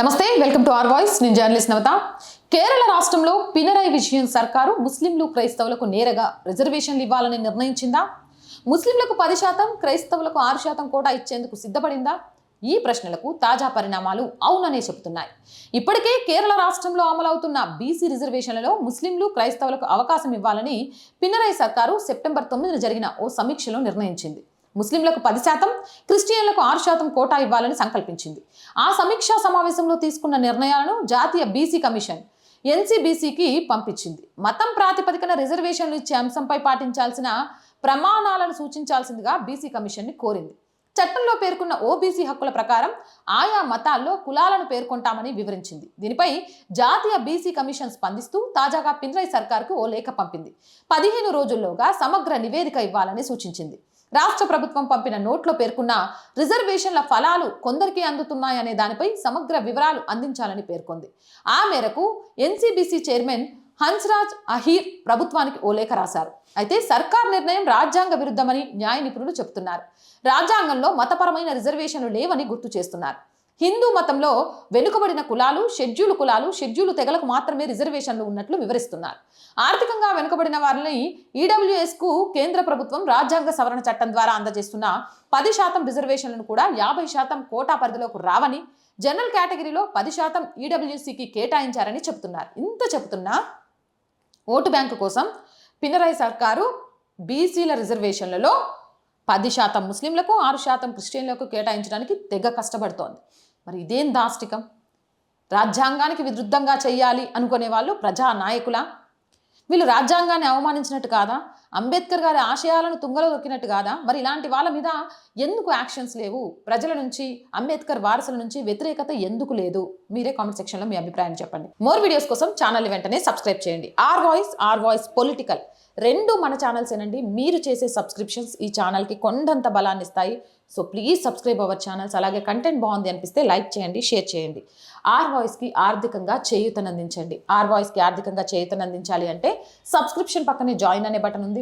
నమస్తే welcome to R voice. నేను journalist Navata. Kerala రాష్ట్రంలో పినరై విజయన్ సర్కారు ముస్లింలు క్రైస్తవులకు నేరుగా రిజర్వేషన్లు ఇవ్వాలని నిర్ణయించిందా? ముస్లింలకు పది శాతం క్రైస్తవులకు ఆరు శాతం కోటా ఇచ్చేందుకు సిద్ధపడిందా? ఈ ప్రశ్నలకు తాజా పరిణామాలు అవుననే చెబుతున్నాయి. ఇప్పటికే కేరళ రాష్ట్రంలో అమలవుతున్న బీసీ రిజర్వేషన్లలో ముస్లింలు క్రైస్తవులకు అవకాశం ఇవ్వాలని పినరై సర్కారు సెప్టెంబర్ తొమ్మిదిన జరిగిన ఓ సమీక్షలో నిర్ణయించింది. ముస్లింలకు పది శాతం క్రిస్టియన్లకు ఆరు శాతం కోటా ఇవ్వాలని సంకల్పించింది. ఆ సమీక్షా సమావేశంలో తీసుకున్న నిర్ణయాలను జాతీయ బీసీ కమిషన్ ఎన్సీబీసీకి పంపించింది. మతం ప్రాతిపదికన రిజర్వేషన్లు ఇచ్చే అంశంపై పాటించాల్సిన ప్రమాణాలను సూచించాల్సిందిగా బీసీ కమిషన్ని కోరింది. చట్టంలో పేర్కొన్న ఓబీసీ హక్కుల ప్రకారం ఆయా మతాల్లో కులాలను పేర్కొంటామని వివరించింది. దీనిపై జాతీయ బీసీ కమిషన్ స్పందిస్తూ తాజాగా పిన్రై సర్కార్కు ఓ లేఖ పంపింది. పదిహేను రోజుల్లోగా సమగ్ర నివేదిక ఇవ్వాలని సూచించింది. రాష్ట్ర ప్రభుత్వం పంపిన నోట్లో పేర్కొన్న రిజర్వేషన్ల ఫలాలు కొందరికి అందుతున్నాయనే దానిపై సమగ్ర వివరాలు అందించాలని పేర్కొంది. ఆ మేరకు ఎన్సీబీసీ చైర్మన్ హన్స్రాజ్ అహీర్ ప్రభుత్వానికి ఓ లేఖ రాశారు. అయితే సర్కార్ నిర్ణయం రాజ్యాంగ విరుద్ధమని న్యాయ నిపుణులు చెబుతున్నారు. రాజ్యాంగంలో మతపరమైన రిజర్వేషన్లు లేవని గుర్తు చేస్తున్నారు. హిందూ మతంలో వెనుకబడిన కులాలు షెడ్యూల్ కులాలు షెడ్యూల్ తెగలకు మాత్రమే రిజర్వేషన్లు ఉన్నట్లు వివరిస్తున్నారు. ఆర్థికంగా వెనుకబడిన వారిని ఈడబ్ల్యూఎస్కు కేంద్ర ప్రభుత్వం రాజ్యాంగ సవరణ చట్టం ద్వారా అందజేస్తున్న పది శాతం రిజర్వేషన్లను కూడా యాభై శాతం కోటా పరిధిలోకి రావని జనరల్ కేటగిరీలో పది శాతం ఈడబ్ల్యూసీకి కేటాయించారని చెబుతున్నారు. ఇంత చెబుతున్నా ఓటు బ్యాంకు కోసం పినరాయి సర్కారు బీసీల రిజర్వేషన్లలో పది శాతం ముస్లింలకు ఆరు శాతం క్రిస్టియన్లకు కేటాయించడానికి తెగ కష్టపడుతోంది. మరి ఇదేం దాష్టికం? రాజ్యాంగానికి విరుద్ధంగా చేయాలి అనుకునే వాళ్ళు ప్రజా నాయకుల వీళ్ళు రాజ్యాంగాన్ని అవమానించినట్టు కాదా? అంబేద్కర్ గారి ఆశయాలను తుంగలో దొక్కినట్టు కాదా? మరి ఇలాంటి వాళ్ళ మీద ఎందుకు యాక్షన్స్ లేవు? ప్రజల నుంచి అంబేద్కర్ వారసుల నుంచి వ్యతిరేకత ఎందుకు లేదు? మీరే కామెంట్ సెక్షన్లో మీ అభిప్రాయం చెప్పండి. మోర్ వీడియోస్ కోసం ఛానల్ వెంటనే సబ్స్క్రైబ్ చేయండి. R voice R voice political రెండు మన ఛానల్స్ ఏనండి. మీరు చేసే సబ్స్క్రిప్షన్స్ ఈ ఛానల్కి కొండంత బలాన్ని ఇస్తాయి. So please subscribe our channels. అలాగే కంటెంట్ బాగుంది అనిపిస్తే లైక్ చేయండి షేర్ చేయండి. ఆర్ వాయిస్కి ఆర్థికంగా చేయూతనందించండి. ఆర్ వాయిస్కి ఆర్థికంగా చేయూతనందించాలి అంటే సబ్స్క్రిప్షన్ పక్కనే జాయిన్ అనే బటన్ ఉంది.